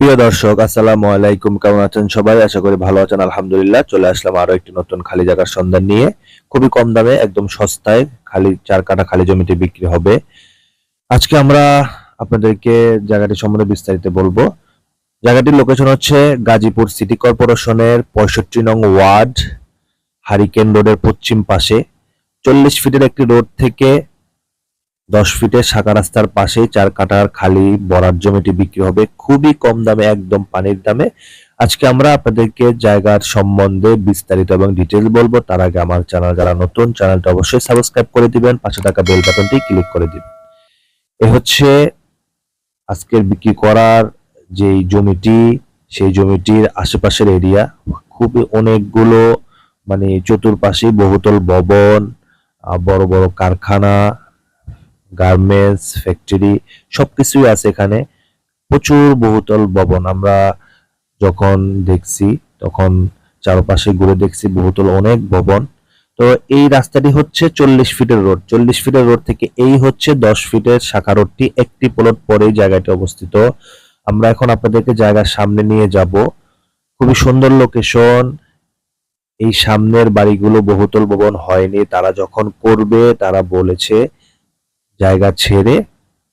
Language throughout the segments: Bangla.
প্রিয় দর্শক, আসসালামু আলাইকুম। কেমন আছেন সবাই? আশা করি ভালো আছেন, আলহামদুলিল্লাহ। চলে আসলাম আরও একটি নতুন খালি জায়গার সন্ধান নিয়ে। খুবই কম দামে, একদম সস্তায় খালি, চার কাটা খালি জমিতে বিক্রি হবে। আজকে আমরা আপনাদেরকে জায়গাটি সম্বন্ধে বিস্তারিত বলব। জায়গাটির লোকেশন হচ্ছে গাজীপুর সিটি কর্পোরেশনের পঁয়ষট্টি নং ওয়ার্ড হারিকেন রোডের পশ্চিম পাশে। চল্লিশ ফিটের একটি রোড থেকে দশ ফিটের শাখা রাস্তার পাশেই চার কাটার খালি বরার জমিটি বিক্রি হবে। খুবই কম দামে, একদম পানির দামে। আজকে আমরা আপনাদেরকে জায়গার সম্বন্ধে বিস্তারিত এবং ডিটেলস বলব। তার আগে আমার চ্যানেল যারা নতুন, চ্যানেলটা অবশ্যই সাবস্ক্রাইব করে দিবেন। পাশে থাকা বেল বাটনটি ক্লিক করে দিবেন। এ হচ্ছে আজকের বিক্রি করার যেই জমিটি, সেই জমিটির আশেপাশের এরিয়া খুবই অনেকগুলো মানে চতুর্পাশে বহুতল ভবন বড় বড় কারখানা গার্মেন্টস ফ্যাক্টরি সবকিছুই আছে এখানে। প্রচুর বহুতল ভবন। আমরা যখন দেখছি, তখন চারপাশে ঘুরে দেখছি বহুতল অনেক ভবন। তো এই রাস্তাটি হচ্ছে চল্লিশ ফিটের রোড। চল্লিশ ফিটের রোড থেকে এই হচ্ছে দশ ফিটের শাখা রোডটি। একটি প্লট পরেই জায়গাটি অবস্থিত। আমরা এখন আপনাদেরকে জায়গার সামনে নিয়ে যাব। খুবই সুন্দর লোকেশন এই সামনের বাড়িগুলো বহুতল ভবন হয়নি। তারা যখন করবে, তারা বলেছে জায়গা ছেড়ে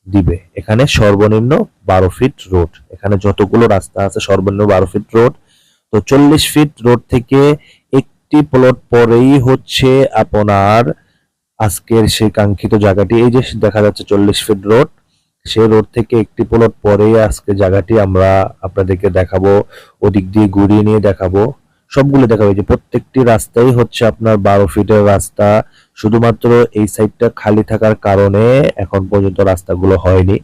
দিবে। এখানে সর্বনিম্ন বারো ফিট রোড এখানে যতগুলো রাস্তা আছে, সর্বনিম্ন বারো ফিট রোড তো চল্লিশ ফিট রোড থেকে একটি প্লট পরেই হচ্ছে আপনার আজকের সেই কাঙ্ক্ষিত জায়গাটি। এই যে দেখা যাচ্ছে চল্লিশ ফিট রোড সেই রোড থেকে একটি প্লট পরেই আজকে জায়গাটি আমরা আপনাদেরকে দেখাবো, ওদিক দিয়ে ঘুরিয়ে নিয়ে দেখাবো। সবগুলো দেখাবো। যে প্রত্যেকটি রাস্তাই হচ্ছে আপনার বারো ফিটের রাস্তা। শুধুমাত্র এই সাইডটা খালি থাকার কারণে এখন পর্যন্ত রাস্তাগুলো হয়নি।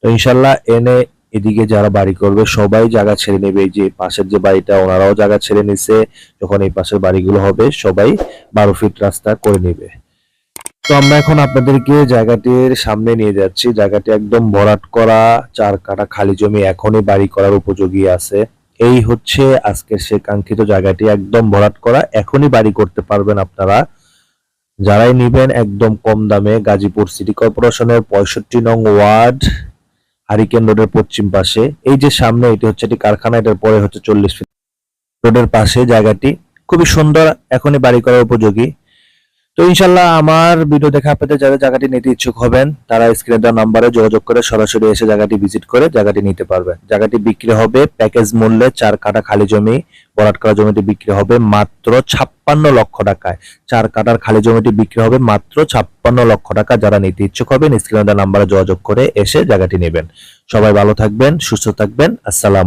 তো ইনশাল্লাহ এনে এদিকে যারা বাড়ি করবে, সবাই জায়গা ছেড়ে নেবে। এই যে পাশের যে বাড়িটা, ওনারাও জায়গা ছেড়ে নিছে। যখন এই পাশের বাড়িগুলো হবে, সবাই বারো ফিট রাস্তা করে নেবে। তো আমরা এখন আপনাদেরকে জায়গাটির সামনে নিয়ে যাচ্ছি। জায়গাটি একদম ভরাট করা, চার কাটা খালি জমি এখনই বাড়ি করার উপযোগী আছে। এই হচ্ছে আজকের সে কাঙ্ক্ষিত জায়গাটি। একদম ভরাট করা, এখনই বাড়ি করতে পারবেন আপনারা। যারাই নিবেন একদম কম দামে গাজীপুর সিটি কর্পোরেশনের পঁয়ষট্টি নং ওয়ার্ড, হারিকেন রোডের পশ্চিম পাশে। এই যে সামনে এটি হচ্ছে একটি কারখানা, এটার পরে হচ্ছে চল্লিশ ফিট রোডের পাশে জায়গাটি। খুবই সুন্দর, এখনই বাড়ি করার উপযোগী। তো ইনশাল্লাহ আমার ভিডিও দেখে আপনাদের যারা জায়গাটি নিতে ইচ্ছুক হবেন, তারা স্ক্রিনে দেওয়া নাম্বারে যোগাযোগ করে সরাসরি এসে জায়গাটি ভিজিট করে জায়গাটি নিতে পারবেন। জায়গাটি বিক্রি হবে প্যাকেজ মূল্যে চার কাটা খালি জমি বরাট করা জমিটি বিক্রি হবে মাত্র ছাপ্পান্ন লক্ষ টাকায়। চার কাটার খালি জমিটি বিক্রি হবে মাত্র ছাপ্পান্ন লক্ষ টাকা। যারা নিতে ইচ্ছুক হবেন স্ক্রিনে দেওয়া নাম্বারে যোগাযোগ করে এসে জায়গাটি নেবেন। সবাই ভালো থাকবেন, সুস্থ থাকবেন। আসসালাম